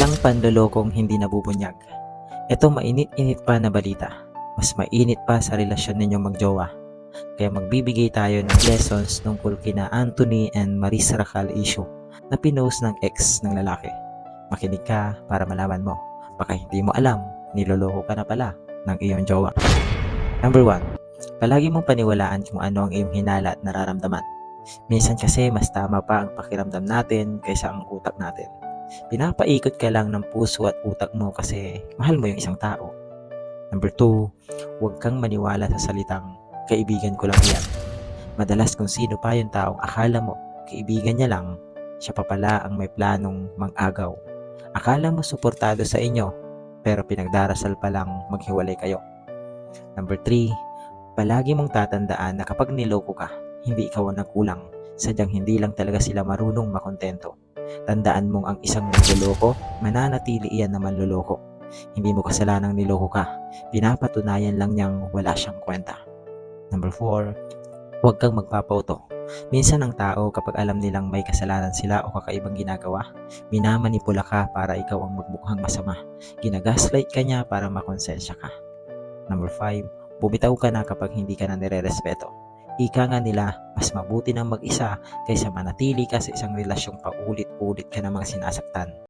Walang panlolokong hindi nabubunyag. Ito mainit-init pa na balita. Mas mainit pa sa relasyon ninyong magjowa. Kaya magbibigay tayo ng lessons tungkol kina Anthony and Marisa Racal issue na pinost ng ex ng lalaki. Makinig ka para malaman mo. Baka hindi mo alam, niloloko ka na pala ng iyong jowa. Number 1. Palagi mong paniwalaan kung ano ang iyong hinala at nararamdaman. Minsan kasi mas tama pa ang pakiramdam natin kaysa ang utak natin. Pinapaikot ka lang ng puso at utak mo kasi mahal mo yung isang tao. Number 2. Huwag kang maniwala sa salitang kaibigan ko lang yan. Madalas kung sino pa yung taong akala mo kaibigan niya lang, siya pa pala ang may planong mang-agaw. Akala mo suportado sa inyo, pero pinagdarasal pa lang maghiwalay kayo. Number 3. Palagi mong tatandaan na kapag niloko ka, hindi ikaw ang nagkulang. Sadyang hindi lang talaga sila marunong makontento. Tandaan mong ang isang manloloko, mananatili iyan na manloloko. Hindi mo kasalanang niloko ka. Pinapatunayan lang niyang wala siyang kwenta. Number 4. Huwag kang magpapauto. Minsan ang tao kapag alam nilang may kasalanan sila o kakaibang ginagawa, minamanipula ka para ikaw ang magmukhang masama. Ginagaslight ka niya para makonsensya ka. Number 5. Bumitaw ka na kapag hindi ka na nire-respeto. Ika nga nila, mas mabuti nang mag-isa kaysa manatili ka sa isang relasyong paulit-ulit ka namang sinasaktan.